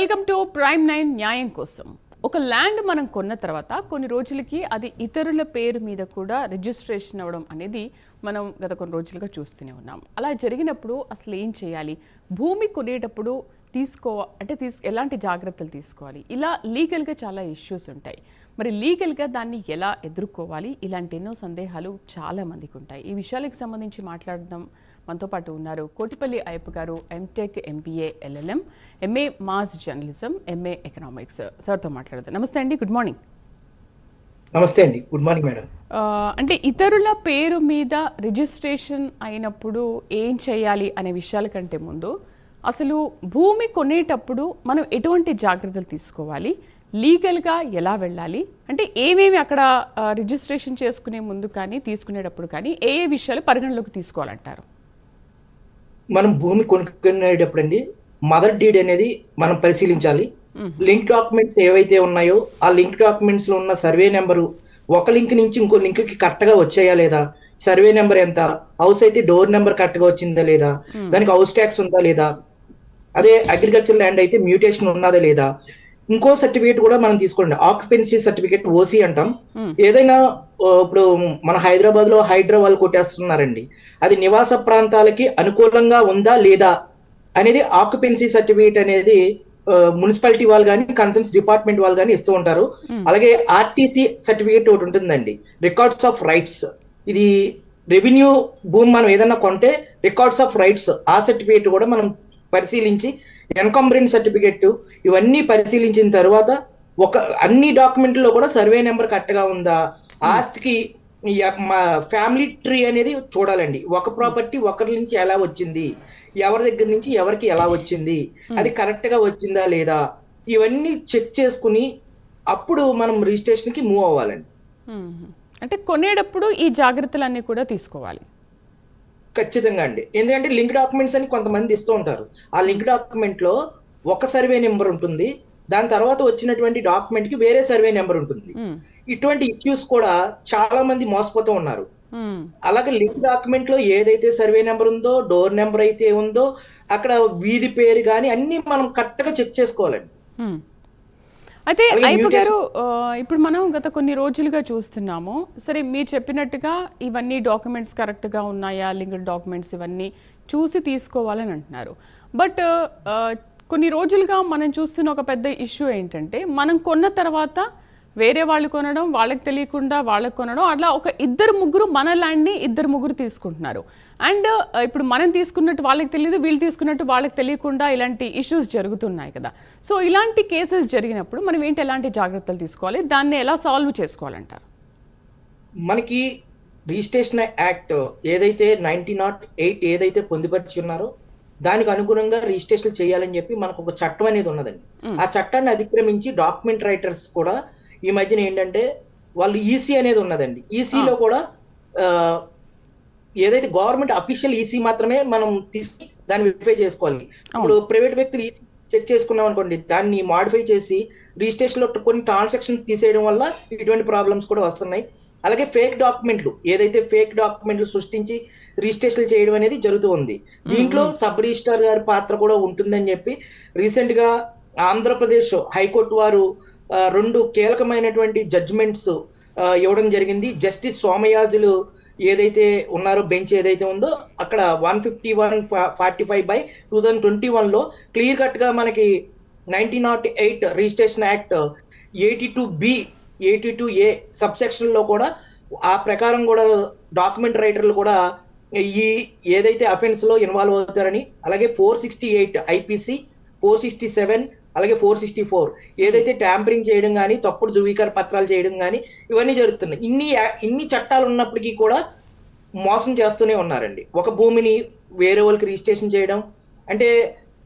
Welcome to prime nine న్యాయం కోసం. ఒక ల్యాండ్ మనం కొన్న తర్వాత కొన్ని రోజులకి అది ఇతరుల పేరు మీద కూడా రిజిస్ట్రేషన్ అవ్వడం అనేది మనం గత కొన్ని రోజులుగా చూస్తూనే ఉన్నాం. అలా జరిగినప్పుడు అసలు ఏం చేయాలి? భూమి కొనేటప్పుడు తీసుకో అంటే తీసు ఎలాంటి జాగ్రత్తలు తీసుకోవాలి? ఇలా లీగల్గా చాలా ఇష్యూస్ ఉంటాయి. మరి లీగల్గా దాన్ని ఎలా ఎదుర్కోవాలి? ఇలాంటి ఎన్నో సందేహాలు చాలా మందికి ఉంటాయి. ఈ విషయాలకు సంబంధించి మాట్లాడడం మనతో పాటు ఉన్నారు Kotipalli Ayyappa garu MTech MBA LLM MA mass journalism MA economics సార్తో మాట్లాడదాం. నమస్తే అండి గుడ్ మార్నింగ్ నమస్తే అండి గుడ్ మార్నింగ్ మేడం అంటే ఇతరుల పేరు మీద రిజిస్ట్రేషన్ అయినప్పుడు ఏం చేయాలి అనే విషయాల కంటే ముందు అసలు భూమి కొనేటప్పుడు మనం ఎటువంటి జాగ్రత్తలు తీసుకోవాలి? లీగల్గా ఎలా వెళ్ళాలి? అంటే ఏమేమి అక్కడ రిజిస్ట్రేషన్ చేసుకునే ముందు కానీ తీసుకునేటప్పుడు కానీ ఏ ఏ విషయాలు పరిగణలోకి తీసుకోవాలంటారు? మనం భూమి కొనుక్కునేటప్పుడు అండి మదర్ డీడ్ అనేది మనం పరిశీలించాలి. లింక్ డాక్యుమెంట్స్ ఏవైతే ఉన్నాయో ఆ లింక్ డాక్యుమెంట్స్లో ఉన్న సర్వే నెంబరు ఒక లింక్ నుంచి ఇంకో లింక్కి కరెక్ట్గా వచ్చాయా లేదా సర్వే నెంబర్ ఎంత హౌస్ అయితే డోర్ నెంబర్ కరెక్ట్గా వచ్చిందా లేదా దానికి హౌస్ ట్యాక్స్ ఉందా లేదా అదే అగ్రికల్చర్ ల్యాండ్ అయితే మ్యూటేషన్ ఉన్నదా లేదా ఇంకో సర్టిఫికేట్ కూడా మనం తీసుకోండి. ఆక్యుపెన్సీ సర్టిఫికేట్ ఓసీ అంటాం. ఏదైనా ఇప్పుడు మన హైదరాబాద్లో హైడ్రా వాళ్ళు కొట్టేస్తున్నారండి. అది నివాస ప్రాంతాలకి అనుకూలంగా ఉందా లేదా అనేది ఆక్యుపెన్సీ సర్టిఫికేట్ అనేది మున్సిపాలిటీ వాళ్ళు కానీ కన్సర్న్స్ డిపార్ట్మెంట్ వాళ్ళు కానీ ఇస్తూ ఉంటారు. అలాగే ఆర్టీసీ సర్టిఫికేట్ ఒకటి ఉంటుందండి. Records of rights. ఇది రెవెన్యూ భూమి మనం ఏదైనా కొంటే రికార్డ్స్ ఆఫ్ రైట్స్ ఆ సర్టిఫికేట్ కూడా మనం పరిశీలించి ఎన్కంబరెన్స్ సర్టిఫికేట్ ఇవన్నీ పరిశీలించిన తర్వాత ఒక అన్ని డాక్యుమెంట్లో కూడా సర్వే నెంబర్ కరెక్ట్గా ఉందా ఆస్తికి య- మా ఫ్యామిలీ ట్రీ అనేది చూడాలండి. ఒక ప్రాపర్టీ ఒకరి నుంచి ఎలా వచ్చింది? ఎవరి దగ్గర నుంచి ఎవరికి ఎలా వచ్చింది? అది కరెక్ట్గా వచ్చిందా లేదా? ఇవన్నీ చెక్ చేసుకుని అప్పుడు మనం రిజిస్ట్రేషన్కి మూవ్ అవ్వాలండి. అంటే కొనేటప్పుడు ఈ జాగ్రత్తలన్నీ కూడా తీసుకోవాలి. ఖచ్చితంగా అండి. ఎందుకంటే లింక్ డాక్యుమెంట్స్ అని కొంతమంది ఇస్తూ ఉంటారు. ఆ లింక్ డాక్యుమెంట్లో ఒక సర్వే నెంబర్ ఉంటుంది. దాని తర్వాత వచ్చినటువంటి డాక్యుమెంట్కి వేరే సర్వే నెంబర్ ఉంటుంది. ఇటువంటి ఇష్యూస్ కూడా చాలా మంది మోసపోతూ ఉన్నారు. అలాగే లింక్ డాక్యుమెంట్లో ఏదైతే సర్వే నెంబర్ ఉందో డోర్ నెంబర్ అయితే ఉందో అక్కడ వీధి పేరు కానీ అన్ని మనం కరెక్ట్గా చెక్ చేసుకోవాలండి. అయితే అయ్యప్ప గారు ఇప్పుడు మనం గత కొన్ని రోజులుగా చూస్తున్నాము. సరే మీరు చెప్పినట్టుగా ఇవన్నీ డాక్యుమెంట్స్ కరెక్ట్గా ఉన్నాయా? లింక్డ్ డాక్యుమెంట్స్ ఇవన్నీ చూసి తీసుకోవాలని అంటున్నారు. బట్ కొన్ని రోజులుగా మనం చూస్తున్న ఒక పెద్ద ఇష్యూ ఏంటంటే మనం కొన్న తర్వాత వేరే వాళ్ళు కొనడం వాళ్ళకి తెలియకుండా వాళ్ళకి కొనడం అట్లా ఒక ఇద్దరు ముగ్గురు మన ల్యాండ్ని ఇద్దరు ముగ్గురు తీసుకుంటున్నారు. అండ్ ఇప్పుడు మనం తీసుకున్నట్టు వాళ్ళకి తెలియదు వీళ్ళు తీసుకున్నట్టు వాళ్ళకి తెలియకుండా ఇలాంటి ఇష్యూస్ జరుగుతున్నాయి కదా. సో ఇలాంటి కేసెస్ జరిగినప్పుడు మనం ఏంటి ఎలాంటి జాగ్రత్తలు తీసుకోవాలి? దాన్ని ఎలా సాల్వ్ చేసుకోవాలంటారు? మనకి రిజిస్ట్రేషన్ యాక్ట్ ఏదైతే నైన్టీన్ నాట్ ఎయిట్ ఏదైతే పొందుపరిచి ఉన్నారో దానికి అనుగుణంగా రిజిస్ట్రేషన్ చేయాలని చెప్పి మనకు ఒక చట్టం అనేది ఉన్నదండి. ఆ చట్టాన్ని అతిక్రమించి డాక్యుమెంట్ రైటర్స్ కూడా ఈ మధ్యన ఏంటంటే వాళ్ళు ఈసీ అనేది ఉన్నదండి. ఈసీలో కూడా ఆ, ఏదైతే గవర్నమెంట్ అఫీషియల్ ఈసీ మాత్రమే మనం తీసుకుని దాన్ని వెరిఫై చేసుకోవాలి. ఇప్పుడు ప్రైవేట్ వ్యక్తులు చెక్ చేసుకున్నాం అనుకోండి దాన్ని మాడిఫై చేసి రిజిస్ట్రేషన్లో కొన్ని ట్రాన్సాక్షన్ తీసేయడం వల్ల ఇటువంటి ప్రాబ్లమ్స్ కూడా వస్తున్నాయి. అలాగే ఫేక్ డాక్యుమెంట్లు ఏదైతే ఫేక్ డాక్యుమెంట్లు సృష్టించి రిజిస్ట్రేషన్ చేయడం అనేది జరుగుతూ ఉంది. దీంట్లో సబ్ రిజిస్ట్రార్ గారి పాత్ర కూడా ఉంటుందని చెప్పి రీసెంట్గా ఆంధ్రప్రదేశ్ హైకోర్టు వారు రెండు కీలకమైనటువంటి జడ్జిమెంట్స్ ఇవ్వడం జరిగింది. జస్టిస్ సోమయాజులు ఏదైతే ఉన్నారో బెంచ్ ఏదైతే ఉందో అక్కడ one fifty one forty five by two thousand twenty వన్లో క్లియర్ కట్గా మనకి nineteen nought eight registration act eighty two B eighty two A sub సెక్షన్లో కూడా ఆ ప్రకారం కూడా డాక్యుమెంట్ రైటర్లు కూడా ఈ ఏదైతే అఫెన్స్లో ఇన్వాల్వ్ అవుతారని అలాగే four sixty eight IPC four sixty seven అలాగే ఫోర్ సిక్స్టీ ఫోర్ ఏదైతే ట్యాంపరింగ్ చేయడం కానీ తప్పుడు ధృవీకరణ పత్రాలు చేయడం కానీ ఇవన్నీ జరుగుతున్నాయి. ఇన్ని ఇన్ని చట్టాలు ఉన్నప్పటికీ కూడా మోసం చేస్తూనే ఉన్నారండి. ఒక భూమిని వేరే వాళ్ళకి రిజిస్ట్రేషన్ చేయడం అంటే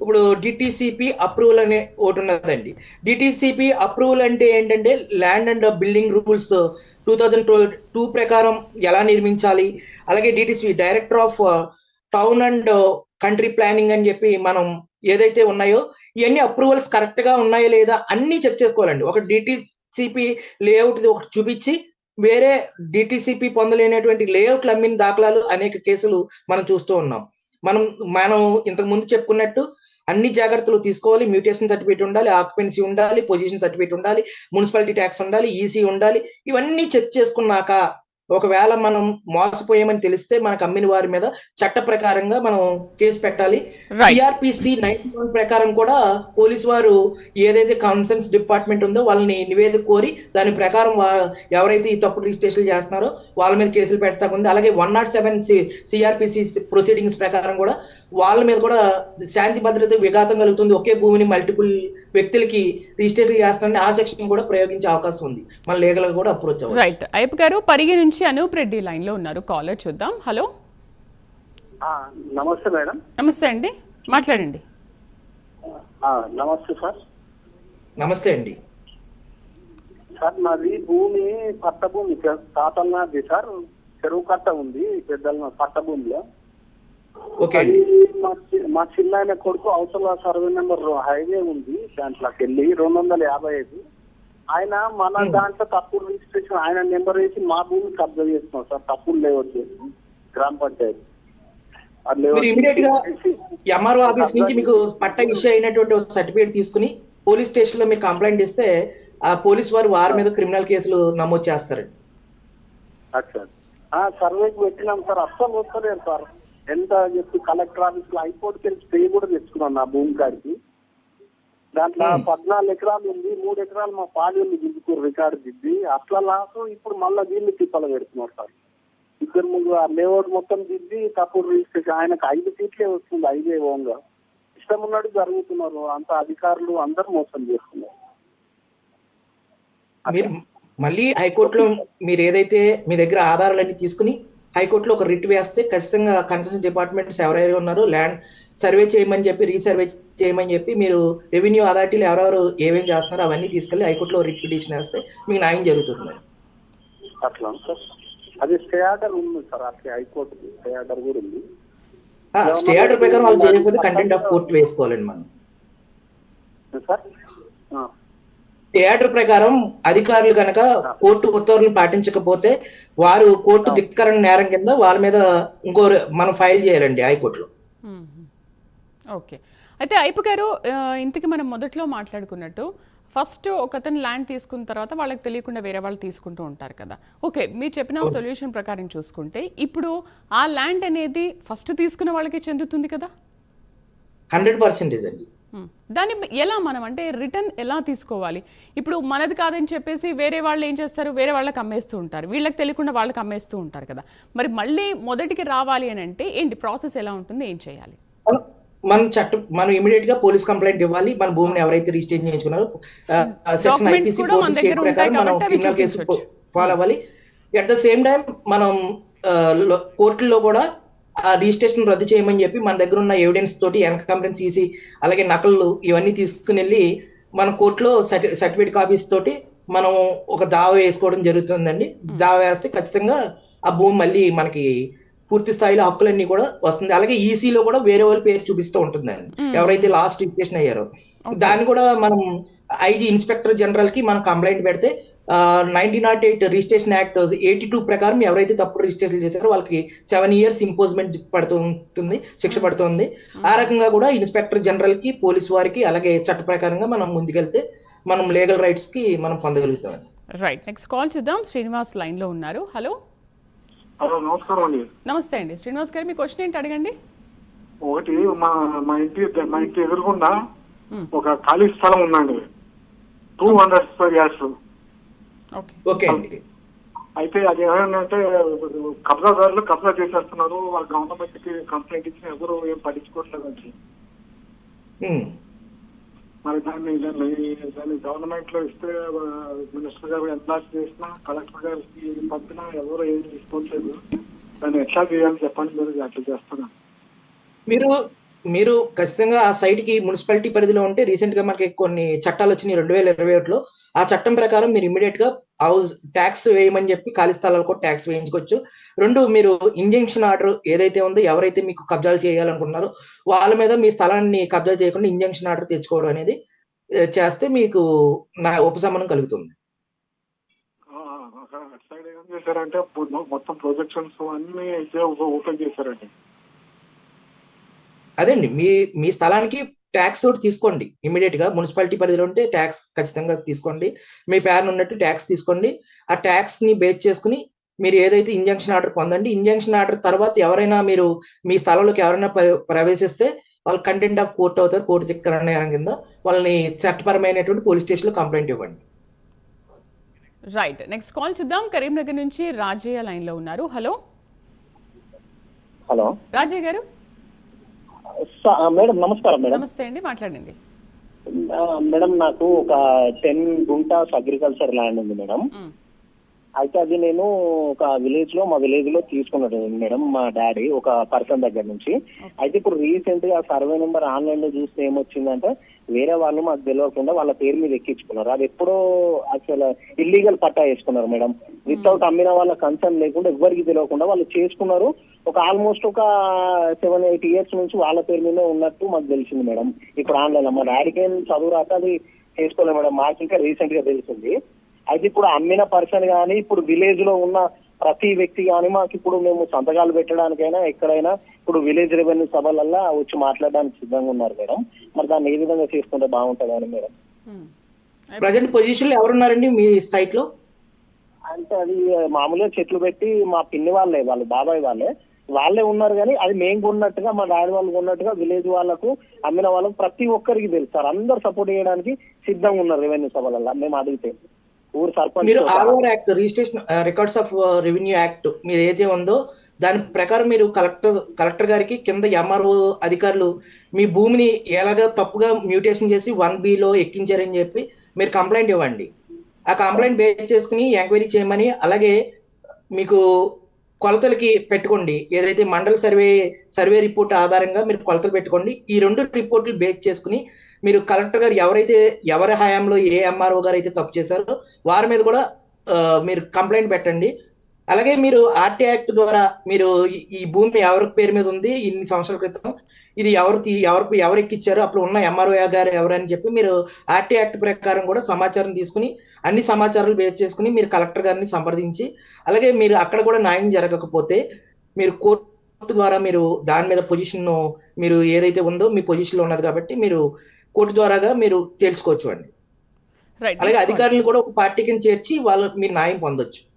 ఇప్పుడు డిటిసిపి అప్రూవల్ అనే ఒకటి ఉన్నదండి. డిటిసిపి అప్రూవల్ అంటే ఏంటంటే land and building rules two thousand two ప్రకారం ఎలా నిర్మించాలి? అలాగే DTCP director of town and country planning అని చెప్పి మనం ఏదైతే ఉన్నాయో ఇవన్నీ అప్రూవల్స్ కరెక్ట్గా ఉన్నాయా లేదా అన్ని చెక్ చేసుకోవాలండి. ఒక డిటిసిపి లేఅవుట్ ఒకటి చూపించి వేరే డిటిసిపి పొందలేనటువంటి లేఅవుట్లు అమ్మిన దాఖలాలు అనేక కేసులు మనం చూస్తూ ఉన్నాం. మనం మనం ఇంతకు ముందు చెప్పుకున్నట్టు అన్ని జాగ్రత్తలు తీసుకోవాలి. మ్యూటేషన్ సర్టిఫికేట్ ఉండాలి ఆక్యుపెన్సీ ఉండాలి పొజిషన్ సర్టిఫికేట్ ఉండాలి మున్సిపాలిటీ ట్యాక్స్ ఉండాలి ఈసీ ఉండాలి ఇవన్నీ చెక్ చేసుకున్నాక ఒకవేళ మనం మోసపోయామని తెలిస్తే మనకు అమ్మిన వారి మీద చట్ట ప్రకారంగా మనం కేసు పెట్టాలి. సిఆర్పిసి నైన్టీ వన్ ప్రకారం కూడా పోలీస్ వారు ఏదైతే కన్సర్న్స్ డిపార్ట్మెంట్ ఉందో వాళ్ళని నివేదిక కోరి దాని ప్రకారం వా- ఎవరైతే ఈ తప్పుడు రిజిస్ట్రేషన్ చేస్తున్నారో వాళ్ళ మీద కేసులు పెడతా ఉంది. అలాగే one nought seven CRPC proceedings ప్రకారం కూడా వాళ్ళ మీద కూడా శాంతి భద్రత విఘాతం కలుగుతుంది. ఒకే భూమిని మల్టిపుల్ వ్యక్తులకి రిజిస్ట్రేషన్ చేస్తున్నారని ఆ సెక్షన్ కూడా ప్రయోగించే అవకాశం ఉంది. మన లీగల్ కూడా అప్రోచ్ రైట్ అయ్యప్ప గారు పరిగి నుంచి అనూప్ రెడ్డి లైన్లో ఉన్నారు. కాలర్ చూద్దాం. హలో ఆ, నమస్తే మేడం. నమస్తే అండి. మాట్లాడండి. ఆ, నమస్తే సార్. నమస్తే అండి. సార్ మాది భూమి పట్ట భూమి తాతన్నది సార్. చెరువు కట్ట ఉంది పెద్దల పట్ట భూమిలో ఓకే అండి. మా చిన్న ఆయన కొడుకు అవసర సర్వే నెంబర్ హైవే ఉంది దాంట్లోకి వెళ్ళి రెండు వందల యాభై ఐదు. ఆయన మన దాంట్లో తప్పుడు రిజిస్ట్రేషన్ ఆయన నెంబర్ వేసి మా భూమి కబ్జా చేస్తున్నాం సార్. తప్పుడు లేఅవుట్ చేసి గ్రామ పంచాయతీ. గా ఎంఆర్ఓ ఆఫీస్ నుంచి మీకు పట్ట ఇష్యూ అయినటువంటి ఒక సర్టిఫికేట్ తీసుకుని పోలీస్ స్టేషన్లో మీరు కంప్లైంట్ ఇస్తే ఆ పోలీస్ వారు వారి మీద క్రిమినల్ కేసులు నమోదు ఆ, సర్వేకి పెట్టినాం సార్. అస్సలు వస్తలేదు సార్. ఎంత చెప్పి కలెక్టర్ ఆఫీస్లో హైకోర్టుకి వెళ్ళి స్టే కూడా తెచ్చుకున్నాం నా భూమి కాడికి. దాంట్లో Hmm. పద్నాలుగు ఎకరాలు ఉంది మూడు ఎకరాలు మా పాలీలు దిద్దుకూరు రికార్డు దిద్ది. అట్లా లాసు ఇప్పుడు మళ్ళీ వీళ్ళు తిప్పలు పెడుతున్నారు సార్. ఇద్దరు ముగ్గురు ఆ లేఅవుట్ మొత్తం దిద్ది తప్పుడు రిజిస్ట్రేషన్ ఆయనకు ఐదు సీట్లే వస్తుంది ఐదే ఓంగా ఇష్టం ఉన్నట్టు జరుగుతున్నారు. అంత అధికారులు అందరు మోసం చేస్తున్నారు. మీరు మళ్ళీ హైకోర్టులో మీరు ఏదైతే మీ దగ్గర ఆధారాలన్నీ తీసుకుని హైకోర్టులో ఒక రిట్ వేస్తే ఖచ్చితంగా కన్సర్న్ డిపార్ట్మెంట్స్ ఎవరెవరు ఉన్నారో ల్యాండ్ సర్వే చేయమని చెప్పి రీసర్వే చేయమని చెప్పి మీరు రెవెన్యూ అథారిటీలు ఎవరెవరు ఏమేమి చేస్తున్నారో అవన్నీ తీసుకెళ్ళి హైకోర్టులో రిట్ పిటిషన్ వేస్తే మీకు న్యాయం జరుగుతుంది. అట్లా సార్. అది స్టే ఆర్డర్ ఉంది సార్ అట్లా హైకోర్టు స్టే ఆర్డర్ కూడా ఉంది. ఆ, స్టే ఆర్డర్ ప్రకారం వాళ్ళు చేయకపోతే కంటెంట్ ఆఫ్ కోర్టు వేసుకోవాలండి మనం. సార్? థియేటర్ ప్రకారం అధికారులు కనుక కోర్టు ఉత్తర్వులను పాటించకపోతే వారు కోర్టు ధిక్కరణ నేరం కింద వాళ్ళ మీద ఇంకో మనం ఫైల్ చేయాలండి హైకోర్టులో. ఓకే. అయితే అయ్యప్ప గారు ఇంతకీ మనం మొదట్లో మాట్లాడుకున్నట్టు ఫస్ట్ ఒకతను ల్యాండ్ తీసుకున్న తర్వాత వాళ్ళకి తెలియకుండా వేరే వాళ్ళు తీసుకుంటూ ఉంటారు కదా. ఓకే మీరు చెప్పిన సొల్యూషన్ ప్రకారం చూసుకుంటే ఇప్పుడు ఆ ల్యాండ్ అనేది ఫస్ట్ తీసుకున్న వాళ్ళకి చెందుతుంది కదా? హండ్రెడ్ పర్సెంటేజ్ అండి. దాన్ని ఎలా మనం అంటే రిటర్న్ ఎలా తీసుకోవాలి? ఇప్పుడు మనది కాదని చెప్పేసి వేరే వాళ్ళు ఏం చేస్తారు? వేరే వాళ్ళకి అమ్మేస్తూ ఉంటారు. వీళ్ళకి తెలియకుండా వాళ్ళకి అమ్మేస్తూ ఉంటారు కదా. మరి మళ్ళీ మొదటికి రావాలి అని అంటే ఏంటి? ప్రాసెస్ ఎలా ఉంటుంది? ఏం చేయాలి? మనం- చట్టం మనం ఇమీడియట్గా పోలీస్ కంప్లైంట్ ఇవ్వాలి. మన భూమిని ఎవరైతే రిజిస్ట్రేషన్ చేయించుకున్నారో సెక్షన్ ఐపీసీ ప్రకారం మనం క్రిమినల్ కేసు. ఫాలో అవ్వాలి. అట్ ద సేమ్ టైం మనం కోర్టుల్లో కూడా ఆ రిజిస్ట్రేషన్ రద్దు చేయమని చెప్పి మన దగ్గర ఉన్న ఎవిడెన్స్ తోటి ఎన్కంబరెన్స్ ఈసీ అలాగే నకళ్ళు ఇవన్నీ తీసుకుని వెళ్ళి మన కోర్టులో సర్టిఫికేట్ కాపీస్ తోటి మనం ఒక దావా వేసుకోవడం జరుగుతుందండి. దావా వేస్తే ఖచ్చితంగా ఆ భూమి మళ్ళీ మనకి పూర్తి స్థాయిలో హక్కులన్నీ కూడా వస్తుంది. అలాగే ఈసీలో కూడా వేరే వాళ్ళ పేరు చూపిస్తూ ఉంటుందండి. ఎవరైతే లాస్ట్ రిజిస్ట్రేషన్ అయ్యారో. దాన్ని కూడా మనం ఐజీ ఇన్స్పెక్టర్ జనరల్కి మనం కంప్లైంట్ పెడితే nineteen nought eight registration act eighty two ప్రకారం ఎవరైతే తప్పుడు రిజిస్ట్రేషన్ చేశారో వాళ్ళకి సెవెన్ ఇయర్స్ ఇంపోజ్మెంట్ పడుతూ ఉంటుంది శిక్ష పడుతుంది. ఆ రకంగా కూడా ఇన్స్పెక్టర్ జనరల్కి పోలీస్ వారికి అలాగే చట్ట ప్రకారంగా మనం ముందుకెళ్తే మనం లీగల్ రైట్స్కి మనం పొందగలుగుతాం. రైట్ నెక్స్ట్ కాల్ చూద్దాం. శ్రీనివాస్ లైన్లో ఉన్నారు. హలో. హలో నమస్కారం అండి. నమస్తే అండి. శ్రీనివాస్ గారు మీ క్వశ్చన్ ఏంటి అడగండి. ఒకటి మా మా ఇంటి మా ఇంటి ఎదురుగుండా మ్మ్. ఒక ఖాళీ స్థలం ఉందండి. Two hundred square yards. Okay. Okay అండి. అయితే అది ఏమైందంటే కబ్జాదారులు కబ్జా చేసేస్తున్నారు వాళ్ళ గవర్నమెంట్కి కంప్లైంట్ ఇచ్చిన ఎవరు ఏం పట్టించుకోవట్లేదండి. ఉమ్. మరి దాన్ని దాన్ని దాన్ని గవర్నమెంట్లో ఇస్తే మినిస్టర్ గారు ఎన్లాస్ చేసినా కలెక్టర్ గారికి పంపినా ఎవరు ఏం తీసుకోవట్లేదు. దాన్ని ఎట్లా చేయాలి చెప్పండి మీరు అట్లా చేస్తున్నాను మీరు మీరు ఖచ్చితంగా ఆ సైట్కి మున్సిపాలిటీ పరిధిలో ఉంటే రీసెంట్గా మనకి కొన్ని చట్టాలు వచ్చినాయి రెండు వేల ఇరవై ఒకటిలో ఆ చట్టం ప్రకారం మీరు ఇమీడియట్గా హౌస్ ట్యాక్స్ వేయమని చెప్పి ఖాళీ స్థలాలకు కూడా ట్యాక్స్ వేయించుకోవచ్చు రెండు మీరు ఇంజంక్షన్ ఆర్డర్ ఏదైతే ఉందో ఎవరైతే మీకు కబ్జాలు చేయాలనుకుంటున్నారో వాళ్ళ మీద మీ స్థలాన్ని కబ్జా చేయకుండా ఇంజంక్షన్ ఆర్డర్ తెచ్చుకోవడం అనేది చేస్తే మీకు నా ఉపశమనం కలుగుతుంది అంటే మొత్తం ప్రొజెక్షన్స్ అన్ని అయితే ఓపెన్ చేశారండి అదండి మీ మీ స్థలానికి ట్యాక్స్ ఒకటి తీసుకోండి. ఇమీడియట్గా మున్సిపాలిటీ పరిధిలో ఉంటే ట్యాక్స్ ఖచ్చితంగా తీసుకోండి. మీ పేరు ఉన్నట్టు ట్యాక్స్ తీసుకోండి. ఆ ట్యాక్స్ని బేస్ చేసుకుని మీరు ఏదైతే ఇంజంక్షన్ ఆర్డర్ పొందండి ఇంజంక్షన్ ఆర్డర్ తర్వాత ఎవరైనా మీరు మీ స్థలంలోకి ఎవరైనా ప్ర- ప్రవేశిస్తే వాళ్ళు కంటెంట్ ఆఫ్ కోర్ట్ అవుతారు కోర్టు ధిక్కరణ కింద వాళ్ళని చట్టపరమైనటువంటి పోలీస్ స్టేషన్లో కంప్లైంట్ ఇవ్వండి. రైట్ నెక్స్ట్ కాల్ చూద్దాం. కరీంనగర్ నుంచి రాజయ్య లైన్లో ఉన్నారు. హలో హలో రాజయ్య గారు? మేడం నమస్కారం మేడం. నమస్తే అండి మాట్లాడండి. మేడం నాకు ఒక టెన్ గుంటాస్ అగ్రికల్చర్ ల్యాండ్ ఉంది మేడం. అయితే అది నేను ఒక విలేజ్లో మా విలేజ్లో తీసుకున్నాడు మేడం మా డాడీ ఒక పర్సన్ దగ్గర నుంచి. అయితే ఇప్పుడు రీసెంట్గా సర్వే నెంబర్ ఆన్లైన్లో చూస్తే ఏమొచ్చిందంటే వేరే వాళ్ళు మాకు తెలియకుండా వాళ్ళ పేరు మీద ఎక్కించుకున్నారు. అది ఎప్పుడో అసలు ఇల్లీగల్ పట్టా వేసుకున్నారు మేడం. వితౌట్ అమ్మిన వాళ్ళ కన్సర్న్ లేకుండా ఎవరికి తెలియకుండా వాళ్ళు చేసుకున్నారు. ఒక ఆల్మోస్ట్ ఒక సెవెన్ ఎయిట్ ఇయర్స్ నుంచి వాళ్ళ పేరు మీద ఉన్నట్టు మాకు తెలిసింది మేడం. ఇప్పుడు ఆన్లైన్ మా డాడీకి చదువు రాక అది చేసుకోలేదు మేడం. మాకు ఇంకా రీసెంట్గా తెలిసింది. అయితే ఇప్పుడు అమ్మిన పర్సన్ కానీ ఇప్పుడు విలేజ్లో ఉన్న ప్రతి వ్యక్తి కానీ మాకు ఇప్పుడు మేము సంతకాలు పెట్టడానికైనా ఎక్కడైనా ఇప్పుడు విలేజ్ రెవెన్యూ సభలల్లా వచ్చి మాట్లాడడానికి సిద్ధంగా ఉన్నారు మేడం. మరి దాన్ని ఏ విధంగా చేసుకుంటే బాగుంటుందని మేడం? మ్. ప్రజెంట్ పొజిషన్లో ఎవరున్నారండి మీ సైట్లో? అంటే అది మామూలుగా చెట్లు పెట్టి మా పిన్ని వాళ్ళే వాళ్ళు బాబాయ్ వాళ్ళే. వాళ్ళే ఉన్నారు కానీ అది మేము కొన్నట్టుగా మా డాడీ వాళ్ళు కొన్నట్టుగా విలేజ్ వాళ్ళకు అమ్మిన వాళ్ళకు ప్రతి ఒక్కరికి తెలుసు సార్. అందరు సపోర్ట్ చేయడానికి సిద్ధంగా ఉన్నారు రెవెన్యూ సభలల్లో. మేము అడిగితే ఊరు సర్పంచ్ మీరు. ROR act registration records of revenue act మీరు ఏదైతే ఉందో దాని ప్రకారం మీరు కలెక్టర్ కలెక్టర్ గారికి కింద ఎంఆర్ఓ అధికారులు మీ భూమిని ఎలాగ తప్పుగా మ్యూటేషన్ చేసి వన్లో ఎక్కించారని చెప్పి మీరు కంప్లైంట్ ఇవ్వండి. ఆ కంప్లైంట్ బేస్ చేసుకుని ఎంక్వైరీ చేయమని అలాగే మీకు కొలతలకి పెట్టుకోండి. ఏదైతే మండల సర్వే సర్వే రిపోర్ట్ ఆధారంగా మీరు కొలతలు పెట్టుకోండి. ఈ రెండు రిపోర్ట్లు బేస్ చేసుకుని మీరు కలెక్టర్ గారు ఎవరైతే ఎవరి హయాంలో ఏ ఎంఆర్ఓ గారు అయితే తప్పు చేశారో వారి మీద కూడా మీరు కంప్లైంట్ పెట్టండి. అలాగే మీరు ఆర్టీ యాక్ట్ ద్వారా మీరు ఈ- ఈ భూమి ఎవరి పేరు మీద ఉంది ఇన్ని సంవత్సరాల క్రితం ఇది ఎవరు ఎవరికి ఎవరు ఎవరు ఎక్కిచ్చారు అప్పుడు ఉన్న ఎంఆర్ఓ గారు ఎవరని చెప్పి మీరు ఆర్టీ యాక్ట్ ప్రకారం కూడా సమాచారం తీసుకుని అన్ని సమాచారాలు బేస్ చేసుకుని మీరు కలెక్టర్ గారిని సంప్రదించి అలాగే మీరు అక్కడ కూడా న్యాయం జరగకపోతే మీరు కోర్టు ద్వారా మీరు దాని మీద పొజిషన్ మీరు ఏదైతే ఉందో మీ పొజిషన్లో ఉన్నది కాబట్టి మీరు కోర్టు ద్వారాగా మీరు తెలుసుకోవచ్చు అండి. రైట్ అలాగే అధికారులను కూడా ఒక పార్టీ కింద చేర్చి వాళ్ళు మీరు న్యాయం పొందొచ్చు.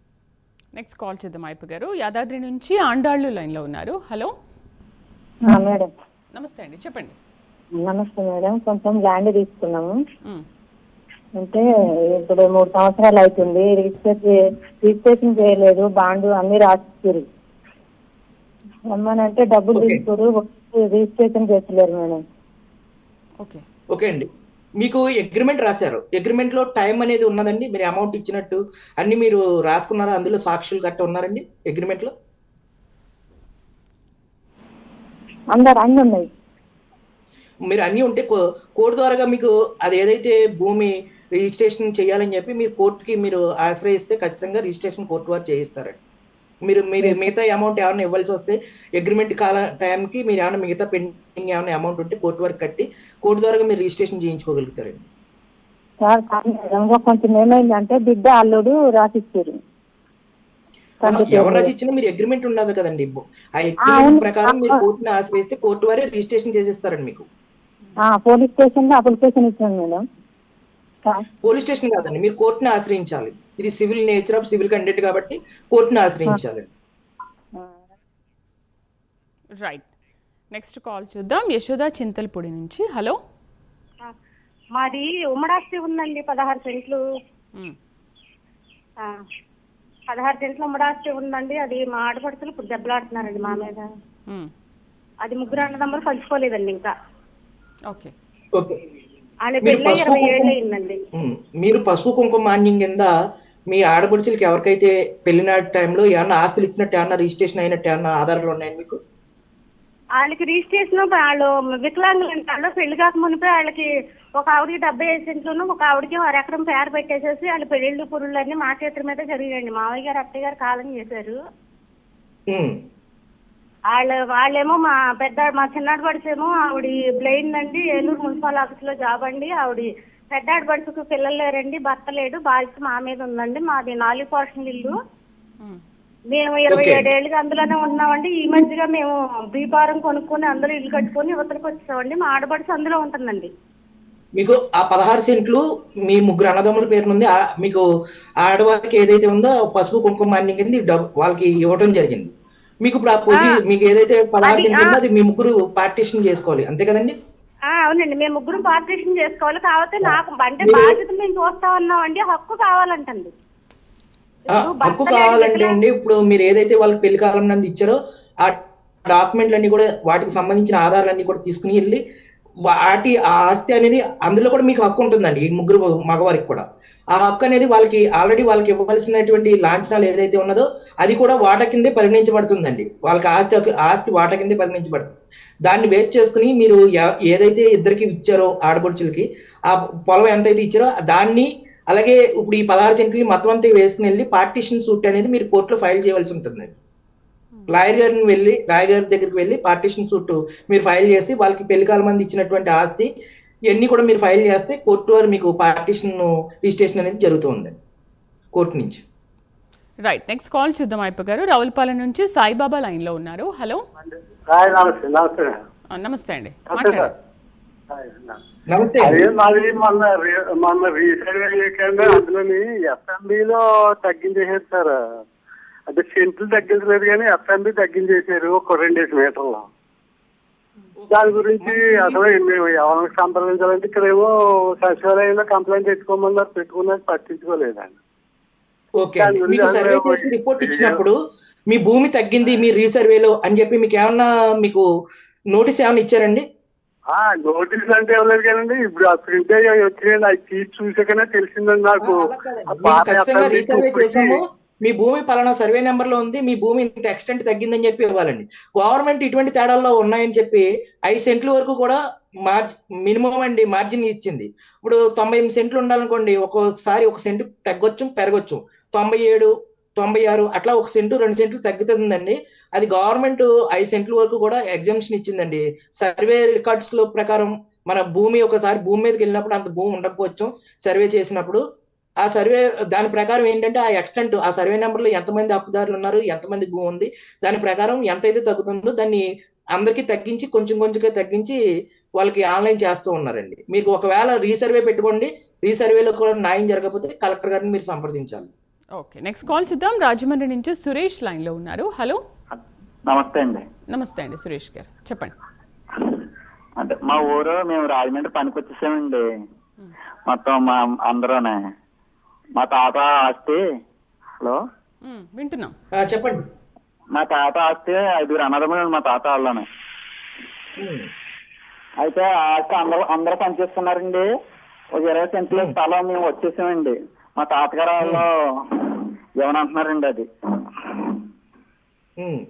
నెక్స్ట్ కాల్ చేద్దాం అయిపు గారు. యాదాద్రి నుంచి ఆండాళ్ళు లైన్లో ఉన్నారు. హలో. ఆ, మేడం. నమస్తే అండి. చెప్పండి. నమస్తే మేడం. కొంచెం ల్యాండ్ తీసుకున్నాము. అంటే ఇప్పుడు మూడు సంవత్సరాలు అవుతుంది. రిజిస్ట్రేషన్ చేయలేదు. బాండ్ అన్ని రాసిస్తారు ఏమనంటే డబ్బులు. తీసుకోరు. రిజిస్ట్రేషన్ చేస్తలేరు మేడం. ఓకే. ఓకే అండి. మీకు అగ్రిమెంట్ రాశారు. అగ్రిమెంట్లో టైం అనేది ఉన్నదండి? మీరు అమౌంట్ ఇచ్చినట్టు అన్ని మీరు రాసుకున్నారా? అందులో సాక్షులు గట్ట ఉన్నారండి అగ్రిమెంట్లో? అందరు అన్ని ఉన్నాయి. మీరు అన్ని ఉంటే కోర్టు ద్వారాగా మీకు అది ఏదైతే భూమి రిజిస్ట్రేషన్ చేయాలని చెప్పి మీరు కోర్టుకి మీరు ఆశ్రయిస్తే ఖచ్చితంగా రిజిస్ట్రేషన్ కోర్టు వారు చేయిస్తారండి. మీరు మీరు మిగతా అమౌంట్ ఏమైనా ఇవ్వాల్సి వస్తే అగ్రిమెంట్ కాల టైంకి మీరు ఏమైనా మిగతా పెండింగ్ ఏమైనా అమౌంట్ ఉంటే కోర్టు వారికి కట్టి కోర్టు ద్వారా మీరు రిజిస్ట్రేషన్ చేయించుకోగలుగుతారండి సార్ కానీ కొంచెం ఏమైందంటే బిడ్డ అల్లుడు పేరు ఎవరు మీద. రాసి ఇచ్చినా మీరు అగ్రిమెంట్ ఉన్నది కదండి ఆ. అగ్రిమెంట్ ప్రకారం మీరు. కోర్టుని ఆశ్రయిస్తే కోర్టు వారే రిజిస్ట్రేషన్ చేసేస్తారండి మీకు పోలీస్ స్టేషన్లో అప్లికేషన్ ఇచ్చాను మేడం పోలీస్ స్టేషన్ కాదండి మీరు కోర్టుని ఆశ్రయించాలి ఇది civil nature of civil conduct కాబట్టి కోర్టుని ఆశ్రయించాలండి ఆ. రైట్. నెక్స్ట్ కాల్ చూద్దాం. యశోద చింతలపూడి నుంచి. హలో. మాది ఉమ్మడాస్తి ఉందండి పదహారు సెంట్లు. పదహారు సెంట్లు ఉమ్మడాస్తి ఉందండి. అది మా ఆడపడుతులు ఇప్పుడు దెబ్బలాడుతున్నారండి మా మీద. అది ముగ్గురు అన్నదమ్ములు పంచుకోలేదండి ఇంకా. ఓకే. ఓకే. మీరు పసుపు కుంకుమ మాన్యం కింద మీ ఆడపడుచులకి ఎవరికైతే పెళ్ళినాటి టైంలో ఏమన్నా ఆస్తులు ఇచ్చినట్టు ఏమన్నా రిజిస్ట్రేషన్ అయినట్టు ఏమన్నా ఆధారాలు ఉన్నాయండి మీకు? వాళ్ళకి రిజిస్ట్రేషన్ వాళ్ళు వికలాంగులు వాళ్ళు పెళ్ళి కాక మునిపే వాళ్ళకి ఒక ఆవిడకి డెబ్బై ఐదు సెంట్లను ఒక ఆవిడకి ఒక ఎకరం పేరు పెట్టేసేసి వాళ్ళ పెళ్ళిళ్ళు పురుళ్ళు అన్ని మా చేతుల మీద జరిగాయండి. మావయ్య గారు అత్తయ్య గారు కాలం చేశారు. వాళ్ళ వాళ్ళేమో మా పెద్ద మా చిన్నాడు పడిసేమో ఆవిడ బ్లైండ్ అండి ఏలూరు మున్సిపల్ ఆఫీస్లో జాబ్ అండి. ఆవిడ పెద్దాడు పడుసుకు పిల్లలు లేరండి భర్త లేడు బాధ్యత మా మీద ఉందండి. మాది నాలుగు పోర్షన్ ఇల్లు. మేము ఇరవై. ఏడేళ్ళుగా అందులోనే ఉన్నామండి. ఈ మధ్యగా మేము బీపారం కొనుక్కొని అందరూ ఇల్లు కట్టుకొని యువతలకు వచ్చామండి. మా ఆడపడిచి అందులో ఉంటుందండి. మీకు ఆ పదహారు సెంట్లు మీ ముగ్గురు అన్నదమ్ముల పేరు ఉంది. మీకు ఆ ఆడవారికి ఏదైతే ఉందో పసుపు కుంకుమ అన్ని కింద వాళ్ళకి ఇవ్వడం జరిగింది. మీకు ఇప్పుడు ఆ. మీకు ఏదైతే పదహారు అది- సెంట్లు మీ ముగ్గురు పార్టీషన్ చేసుకోవాలి. అంతే కదండి? అవునండి. మేము ముగ్గురు పార్టీషన్ చేసుకోవాలి. కాకపోతే నాకు అంటే బాధ్యత మేము చూస్తా ఉన్నామండి. హక్కు కావాలంటండి. హక్కు కావాలంటే అండి. ఇప్పుడు మీరు ఏదైతే వాళ్ళకి పెళ్ళి కాలం నందు ఇచ్చారో ఆ డాక్యుమెంట్లన్నీ కూడా వాటికి సంబంధించిన ఆధారాలన్నీ కూడా తీసుకుని వెళ్ళి వాటి ఆ ఆస్తి అనేది అందులో కూడా మీకు హక్కు ఉంటుందండి ఈ ముగ్గురు మగవారికి కూడా. ఆ హక్కు అనేది వాళ్ళకి ఆల్రెడీ వాళ్ళకి ఇవ్వవలసినటువంటి లాంఛనాలు ఏదైతే ఉన్నదో అది కూడా వాటా కిందే పరిగణించబడుతుందండి. వాళ్ళకి ఆస్తి ఆస్తి వాటా కిందే పరిగణించబడుతుంది. దాన్ని బేస్ చేసుకుని మీరు ఏదైతే ఇద్దరికి ఇచ్చారో ఆడపడుచులకి ఆ పొలం ఎంత అయితే ఇచ్చారో దాన్ని అలాగే ఇప్పుడు ఈ పదహారు సెంట్లు మొత్తం అంతా వేసుకుని వెళ్ళి పార్టీషన్ సూట్ అనేది మీరు కోర్టులో ఫైల్ చేయవలసి ఉంటుందండి. లాయర్ గారిని వెళ్ళి లాయర్ గారి దగ్గరికి వెళ్ళి పార్టీషన్ సూట్ మీరు ఫైల్ చేసి వాళ్ళకి పెళ్ళి కాలం మంది ఇచ్చినటువంటి ఆస్తి ఇవన్నీ కూడా మీరు ఫైల్ చేస్తే కోర్టు వారు మీకు పార్టీషన్ రిజిస్ట్రేషన్ అనేది జరుగుతుంది కోర్టు నుంచి. రైట్ నెక్స్ట్ కాల్ చూద్దాం అయిపో గారు. రావులపాలెం నుంచి సాయిబాబా లైన్లో ఉన్నారు. హలో. నమస్తే అండి. నమస్తే అదే మాది మొన్న మొన్న రీసెంట్ అందులోని ఎఫ్ఎంబిలో తగ్గించేసారు సార్. అంటే సెంట్లు తగ్గించలేదు కానీ ఎఫ్ఎంబి తగ్గించేసారు ఒక రెండేసి మీటర్లు. దాని గురించి అసలు మేము ఎవరికి సంప్రదించాలంటే ఇక్కడేమో సచివాలయంలో కంప్లైంట్ పెట్టుకోమన్నారు పెట్టుకున్నది పట్టించుకోలేదండి. ఓకే అండి. మీకు సర్వే చేసి రిపోర్ట్ ఇచ్చినప్పుడు మీ భూమి తగ్గింది మీ రీసర్వేలో అని చెప్పి మీకు ఏమన్నా మీకు నోటీస్ ఏమన్నా ఇచ్చారండి? ఆ నోటీస్ అంటే ఇవ్వలేదు కదండి ఇప్పుడు ఆ ప్రింట్ అయ్యి వచ్చినాయండి. అది తీసి చూసాకనే తెలిసిందండి నాకు. మీ భూమి పలానా సర్వే నెంబర్లో ఉంది మీ భూమి ఇంత ఎక్స్టెంట్ తగ్గిందని చెప్పి ఇవ్వాలండి. గవర్నమెంట్ ఇటువంటి తేడాల్లో ఉన్నాయని చెప్పి ఐదు సెంట్ల వరకు కూడా మార్జ్ మినిమం అండి మార్జిన్ ఇచ్చింది. ఇప్పుడు తొంభై ఎనిమిది సెంట్లు ఉండాలనుకోండి ఒక్కొక్కసారి ఒక సెంటు తగ్గొచ్చు పెరగొచ్చు. తొంభై ఏడు తొంభై ఆరు అట్లా ఒక సెంటు రెండు సెంట్లు తగ్గుతుందండి. అది గవర్నమెంట్ ఐదు సెంట్ల వరకు కూడా ఎగ్జామ్షన్ ఇచ్చిందండి. సర్వే రికార్డ్స్లో ప్రకారం మన భూమి ఒకసారి భూమి మీదకి వెళ్ళినప్పుడు అంత భూమి ఉండకపోవచ్చు. సర్వే చేసినప్పుడు ఆ సర్వే దాని ప్రకారం ఏంటంటే ఆ ఎక్స్టెంట్ ఆ సర్వే నెంబర్లో ఎంతమంది హక్కుదారులు ఉన్నారు ఎంతమంది భూమి ఉంది దాని ప్రకారం ఎంత అయితే తగ్గుతుందో దాన్ని అందరికీ తగ్గించి కొంచెం కొంచెంగా తగ్గించి వాళ్ళకి ఆన్లైన్ చేస్తూ ఉన్నారండి. మీకు ఒకవేళ రీసర్వే పెట్టుకోండి రీసర్వేలో కూడా న్యాయం జరగకపోతే కలెక్టర్ గారిని మీరు సంప్రదించాలి. ఓకే నెక్స్ట్ కాల్ చూద్దాం. రాజమండ్రి నుంచి సురేష్ లైన్లో ఉన్నారు. హలో. నమస్తే అండి. నమస్తే అండి సురేష్ గారు. చెప్పండి. అంటే మా ఊరు మేము రాజమండ్రి పనికి వచ్చేసామండి మొత్తం మా అందరూనే. మా తాత ఆస్తి. హలో? వింటున్నాం. ఆ, చెప్పండి. మా తాత ఆస్తి ఐదుగురు అన్నదమ్ములు మా తాత వాళ్ళని. అయితే ఆ ఆస్తి అందరూ అందరూ పనిచేస్తున్నారండి. ఒక ఇరవై సెంట్ల స్థలం మేము వచ్చేసామండి. మా తాతగారు వాళ్ళు ఏమనంటున్నారండి అది.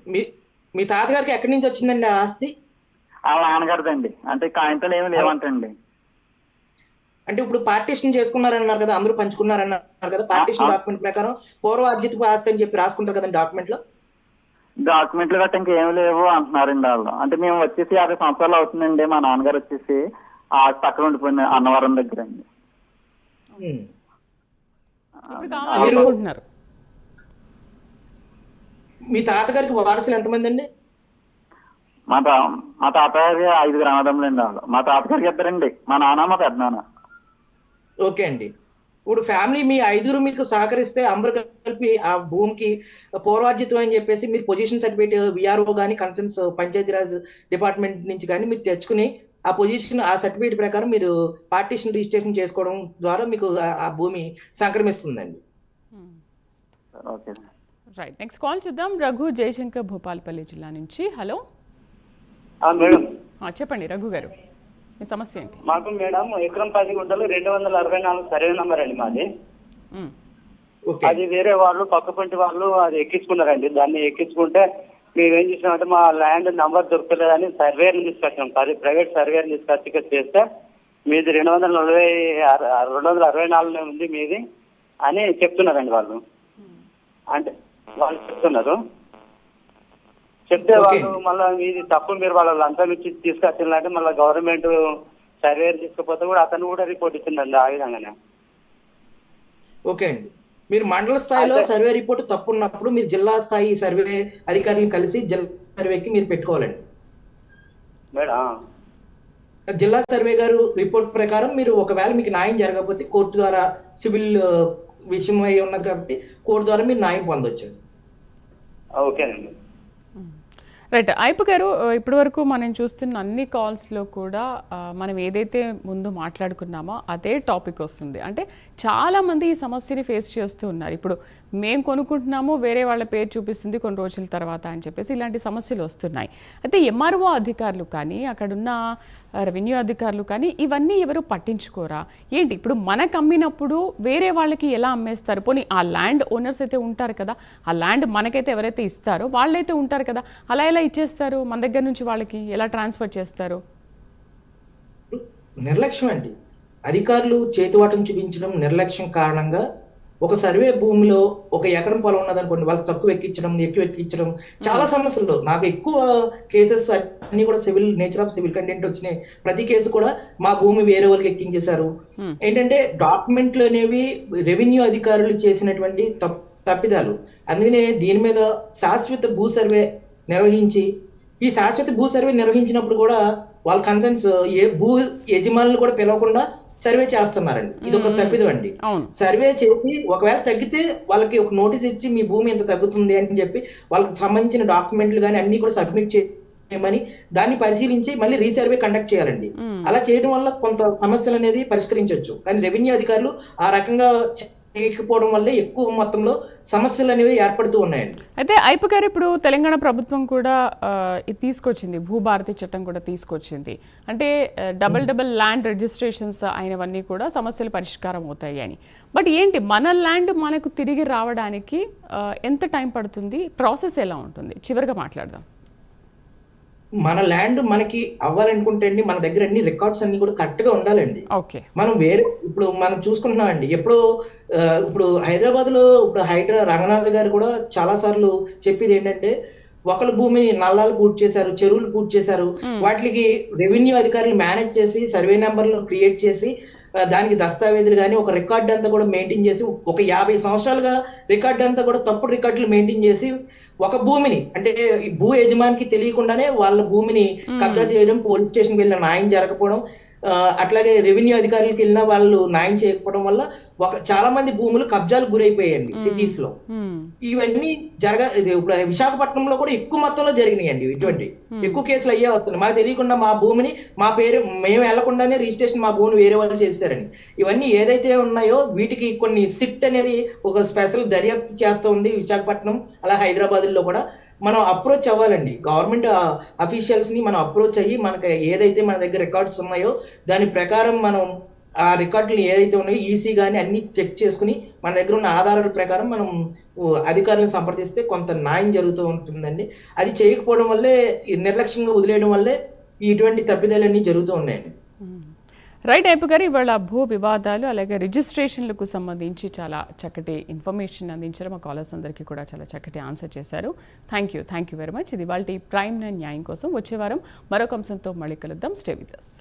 మీ మీ తాతగారికి ఎక్కడి నుంచి వచ్చిందండి ఆస్తి? వాళ్ళ నాన్నగారిదండి. అంటే కాగితాలు ఏమి లేవంటండి. అంటే ఇప్పుడు పార్టీషన్ చేసుకున్నారన్నారు కదా అందరూ పంచుకున్నారన్నారు కదా పార్టీషన్ డాక్యుమెంట్ ప్రకారం పూర్వ అర్జిత ఆస్తి అని చెప్పి రాసుకుంటారు కదండి డాక్యుమెంట్లో? డాక్యుమెంట్లు గట్రా ఇంకేం లేవు అంటున్నారండి వాళ్ళు. అంటే మేము వచ్చేసి యాభై సంవత్సరాలు అవుతుందండి మా నాన్నగారు వచ్చేసి ఆ పక్కన ఉండిపోయింది అన్నవరం దగ్గర అండి. మీ తాతగారికి వారసులు ఎంతమంది అండి? మా తా మా తాతగారి ఐదుగురు అన్నదమ్ములండి వాళ్ళు. మా తాతగారికి ఇద్దరండి. మా నాన్న మా పెద్ద నాన్న ఓకే అండి. ఇప్పుడు ఫ్యామిలీ మీ ఐదుగురు మీకు సహకరిస్తే అందరూ కలిపి ఆ భూమికి పూర్వార్జితం అని చెప్పేసి మీరు పొజిషన్ సర్టిఫికేట్ విఆర్ఓ కానీ కన్సర్న్స్ పంచాయతీరాజ్ డిపార్ట్మెంట్ నుంచి కానీ మీరు తెచ్చుకుని ఆ పొజిషన్ ఆ సర్టిఫికేట్ ప్రకారం మీరు పార్టీషన్ రిజిస్ట్రేషన్ చేసుకోవడం ద్వారా మీకు ఆ- భూమి సంక్రమిస్తుందండి. ఓకే. రైట్ నెక్స్ట్ కాల్ చూద్దాం. రఘు జయశంకర్ భూపాలపల్లి జిల్లా నుంచి. Hello madam. ఆ, చెప్పండి రఘు గారు. మీ సమస్య ఏంటి? మాకు మేడం ఎకరం పది గుంటలు రెండు వందల అరవై నాలుగు సర్వే నంబర్ అండి మాది. అది వేరే వాళ్ళు పక్క పొంటి వాళ్ళు అది ఎక్కించుకున్నారండి. దాన్ని ఎక్కించుకుంటే మేము ఏం చేసామంటే మా ల్యాండ్ నంబర్ దొరకలేదని సర్వేని తీసుకొచ్చాం పది ప్రైవేట్ సర్వేని తీసుకొచ్చి చేస్తే మీది రెండు వందల నలభై రెండు వందల అరవై నాలుగులో ఉంది మీది అని చెప్తున్నారండి వాళ్ళు. అంటే వాళ్ళు చెప్తున్నారు. చెప్తే. వాళ్ళు మళ్ళీ మీది తప్పు మీరు వాళ్ళ లంచం ఇచ్చి తీసుకొచ్చిందంటే మళ్ళీ గవర్నమెంట్ సర్వే తీసుకుపోతే కూడా అతను కూడా రిపోర్ట్ ఇచ్చిందండి ఆ విధంగానే. ఓకే అండి. మీరు మండల స్థాయిలో సర్వే రిపోర్ట్ తప్పు ఉన్నప్పుడు మీరు జిల్లా స్థాయి సర్వే అధికారులను కలిసి జిల్లా సర్వేకి మీరు పెట్టుకోవాలండి. మేడం జిల్లా సర్వే గారు రిపోర్ట్ ప్రకారం మీరు ఒకవేళ మీకు న్యాయం జరగకపోతే కోర్టు ద్వారా సివిల్ విషయం అయి ఉన్నది కాబట్టి కోర్టు ద్వారా మీరు న్యాయం పొందొచ్చు ఓకేనండి. రైట్ అయిపోగారు uh, ఇప్పటి వరకు మనం చూస్తున్న అన్ని కాల్స్లో కూడా uh, మనం ఏదైతే ముందు మాట్లాడుకున్నామో అదే టాపిక్ వస్తుంది. అంటే చాలామంది ఈ సమస్యని ఫేస్ చేస్తూ ఉన్నారు. ఇప్పుడు మేము కొనుక్కుంటున్నాము వేరే వాళ్ళ పేరు చూపిస్తుంది కొన్ని రోజుల తర్వాత అని చెప్పేసి ఇలాంటి సమస్యలు వస్తున్నాయి. అయితే ఎంఆర్ఓ అధికారులు కానీ అక్కడున్న రెవెన్యూ అధికారులు కానీ ఇవన్నీ ఎవరు పట్టించుకోరా? ఏంటి? ఇప్పుడు మనకు అమ్మినప్పుడు వేరే వాళ్ళకి ఎలా అమ్మేస్తారు? పోనీ ఆ ల్యాండ్ ఓనర్స్ అయితే ఉంటారు కదా ఆ ల్యాండ్ మనకైతే ఎవరైతే ఇస్తారో వాళ్ళైతే ఉంటారు కదా అలా ఎలా ఇచ్చేస్తారు? మన దగ్గర నుంచి వాళ్ళకి ఎలా ట్రాన్స్ఫర్ చేస్తారు? నిర్లక్ష్యం అండి అధికారులు చేతివాటం చూపించడం నిర్లక్ష్యం కారణంగా ఒక సర్వే భూమిలో ఒక ఎకరం పొలం ఉన్నదనుకోండి వాళ్ళకి తక్కువ ఎక్కించడం ఎక్కువ ఎక్కించడం చాలా సమస్యలు. నాకు ఎక్కువ కేసెస్ అన్ని కూడా civil nature of civil content వచ్చినాయి. ప్రతి కేసు కూడా మా భూమి వేరే వాళ్ళకి ఎక్కించేశారు. ఏంటంటే డాక్యుమెంట్లు అనేవి రెవెన్యూ అధికారులు చేసినటువంటి తప్- తప్పిదాలు. అందుకనే దీని మీద శాశ్వత భూ సర్వే నిర్వహించి ఈ శాశ్వత భూ సర్వే నిర్వహించినప్పుడు కూడా వాళ్ళ కన్సర్న్స్ ఏ భూ యజమానులు కూడా పిలవకుండా సర్వే చేస్తున్నారండి. ఇది ఒక తప్పిదం అండి సర్వే చేసి ఒకవేళ తగ్గితే వాళ్ళకి ఒక నోటీస్ ఇచ్చి మీ భూమి ఎంత తగ్గుతుంది అని చెప్పి వాళ్ళకి సంబంధించిన డాక్యుమెంట్లు కానీ అన్ని కూడా సబ్మిట్ చేయమని దాన్ని పరిశీలించి మళ్ళీ రీసర్వే కండక్ట్ చేయాలండి. అలా చేయడం వల్ల కొంత సమస్యలు అనేది పరిష్కరించవచ్చు కానీ రెవెన్యూ అధికారులు ఆ రకంగా చేయకపోవడం వల్ల ఎక్కువ మొత్తంలో సమస్యలు అనేవి ఏర్పడుతూ ఉన్నాయండి. అయితే ఐపు గారు ఇప్పుడు తెలంగాణ ప్రభుత్వం కూడా తీసుకొచ్చింది భూభారతి చట్టం కూడా తీసుకొచ్చింది. అంటే డబల్ డబల్ ల్యాండ్ రిజిస్ట్రేషన్స్ అయినవన్నీ కూడా సమస్యలు పరిష్కారం అవుతాయి అని. బట్ ఏంటి మన ల్యాండ్ మనకు తిరిగి రావడానికి ఎంత టైం పడుతుంది? ప్రాసెస్ ఎలా ఉంటుంది? చివరిగా మాట్లాడదాం. మన ల్యాండ్ మనకి అవ్వాలనుకుంటే అండి మన దగ్గర అన్ని రికార్డ్స్ అన్ని కూడా కరెక్ట్గా ఉండాలండి. మనం వేరే ఇప్పుడు మనం చూసుకుంటున్నాం అండి ఎప్పుడు ఇప్పుడు హైదరాబాద్లో ఇప్పుడు హైదరా రంగనాథ్ గారు కూడా చాలా సార్లు చెప్పేది ఏంటంటే ఒకళ్ళ భూమిని నల్లాలు పూర్తి చేశారు చెరువులు పూర్తి చేశారు వాటికి రెవెన్యూ అధికారులు మేనేజ్ చేసి సర్వే నెంబర్లు క్రియేట్ చేసి దానికి దస్తావేజులు కానీ ఒక రికార్డ్ అంతా కూడా మెయింటైన్ చేసి ఒక యాభై సంవత్సరాలుగా రికార్డ్ అంతా కూడా తప్పుడు రికార్డులు మెయింటైన్ చేసి ఒక భూమిని అంటే ఈ భూ యజమానికి తెలియకుండానే వాళ్ళ భూమిని కబ్జా చేయడం పోలీస్ స్టేషన్కి వెళ్ళిన న్యాయం జరగకపోవడం ఆ, అట్లాగే రెవెన్యూ అధికారులకు వెళ్ళిన వాళ్ళు న్యాయం చేయకపోవడం వల్ల ఒక చాలా మంది భూములు కబ్జాలకు గురైపోయాయండి సిటీస్లో. ఇవన్నీ జరగ ఇప్పుడు విశాఖపట్నంలో కూడా ఎక్కువ మొత్తంలో జరిగినాయండి ఇటువంటి. ఎక్కువ కేసులు అయ్యే వస్తున్నాయి. మాకు తెలియకుండా మా భూమిని మా పేరు మేము వెళ్ళకుండానే రిజిస్ట్రేషన్ మా భూమిని వేరే వాళ్ళు చేశారని ఇవన్నీ ఏదైతే ఉన్నాయో వీటికి కొన్ని సిట్ అనేది ఒక స్పెషల్ దర్యాప్తు చేస్తూ ఉంది విశాఖపట్నం అలా హైదరాబాద్లో కూడా. మనం అప్రోచ్ అవ్వాలండి. గవర్నమెంట్ అఫీషియల్స్ని మనం అప్రోచ్ అయ్యి మనకి ఏదైతే మన దగ్గర రికార్డ్స్ ఉన్నాయో దాని ప్రకారం మనం ఆ రికార్డులు ఏదైతే ఉన్నాయో ఈసీ కానీ అన్ని చెక్ చేసుకుని మన దగ్గర ఉన్న ఆధారాల ప్రకారం మనం అధికారులను సంప్రదిస్తే కొంత న్యాయం జరుగుతూ ఉంటుందండి. అది చేయకపోవడం వల్లే నిర్లక్ష్యంగా వదిలేయడం వల్లే ఇటువంటి తప్పిదాలన్నీ జరుగుతూ ఉన్నాయండి. రైట్ అయిపు గారు ఇవాళ భూ వివాదాలు అలాగే రిజిస్ట్రేషన్లకు సంబంధించి చాలా చక్కటి ఇన్ఫర్మేషన్ అందించారు. మా కాలర్స్ అందరికీ కూడా చాలా చక్కటి ఆన్సర్ చేశారు. Thank you thank you very much. ఇది వాళ్ళ ప్రైమ్ న్యాయం కోసం వచ్చే వారం మరొక అంశంతో మళ్ళీ కలుద్దాం. Stay with us